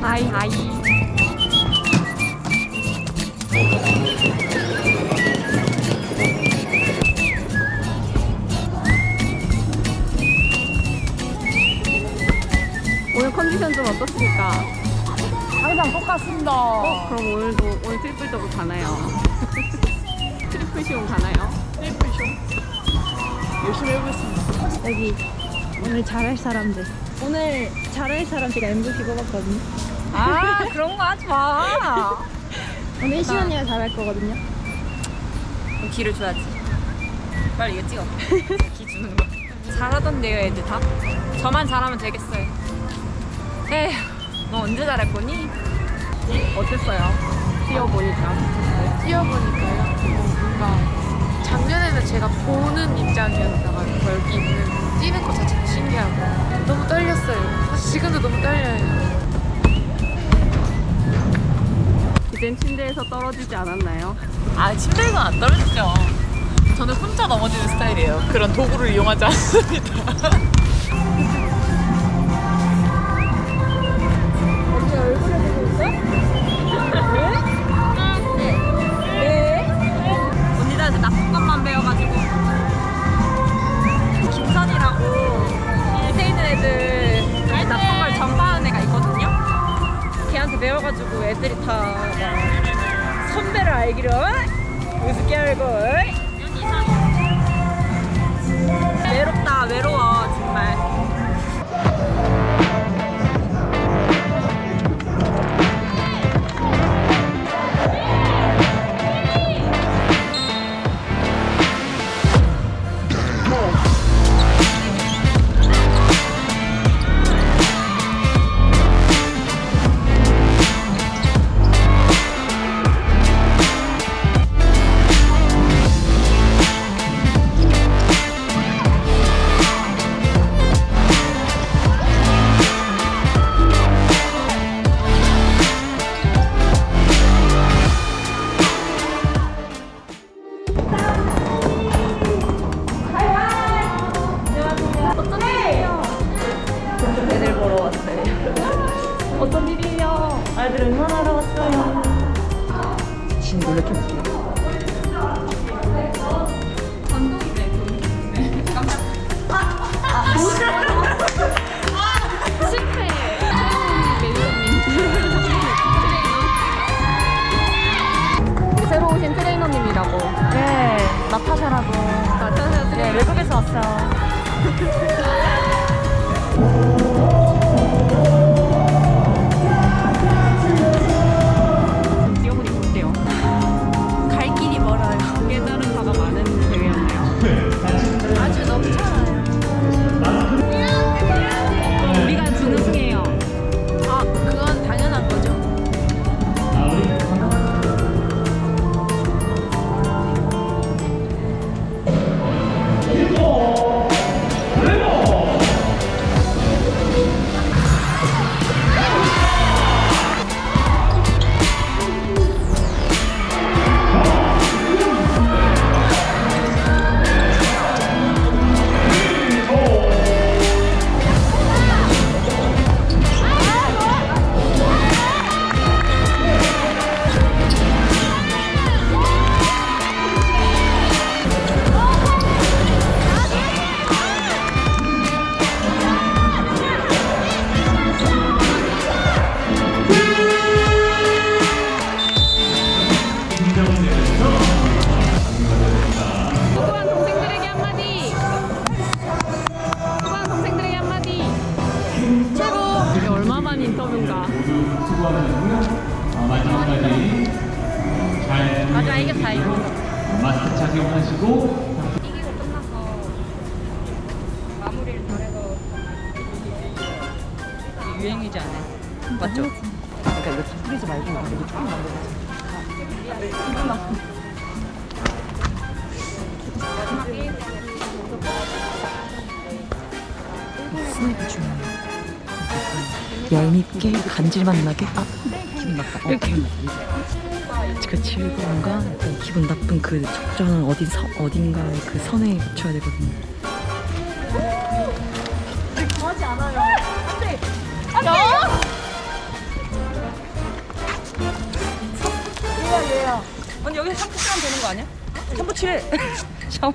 하이 하이. 오늘 컨디션 좀 어떻습니까? 항상 똑같습니다. 어, 그럼 오늘도 오늘 트리플 더블 가나요? 트리플 시온 가나요? 트리플 쇼. 열심히 해보겠습니다. 여기 오늘 잘할 사람들 오늘 잘할 사람 제가 MVP 뽑았거든요 아, 그런 거 하지 마. 오늘 시원이가 잘할 거거든요 그럼 기를 줘야지. 빨리 이거 찍어. 기 주는 거. 잘하던데요, 애들 다? 저만 잘하면 되겠어요. 에휴, 너 언제 잘할 거니? 어땠어요? 뛰어보니까. 뛰어보니까요. 어, 뭔가 작년에는 제가 보는 입장이었다가 여기 있는 뛰는 것 자체가 신기하고 너무 떨렸어요. 사실 지금도 너무 떨려요. 이젠 침대에서 떨어지지 않았나요? 아 침대에서 안 떨어지죠. 저는 혼자 넘어지는 스타일이에요. 그런 도구를 이용하지 않습니다. 걔한테 배워가지고 애들이 다 막 선배를 알기로. 우습게 알고 진 놀래켜 실패. 트레이너님. 새로 오신 트레이너님이라고. 네 나타샤라고 나타샤 네. 외국에서 왔어요 인터뷰인가? 마지막까지 잘 맞아 이게 다 이거 마스크 착용하시고 이기고 끝나서 마무리를 잘해서 유행이지 않아요? 맞죠? 그러니까 이거 다 뿌리지 말고 여기 조금 만들어서. 마지막 게임 스냅이 중요해요. 얄밉게 간질맛 나게 아 기분 나빠. 어, 기분 나빠. 그 즐거움과 약간 기분 나쁜 그 적절한 어디 서, 어딘가의 그 선에 맞춰야 되거든요. 원하지 않아요. 안돼. 얘야 얘야. 언니 여기서 샴푸 쓰면 되는 거 아니야? 샴푸 칠해. 샤워.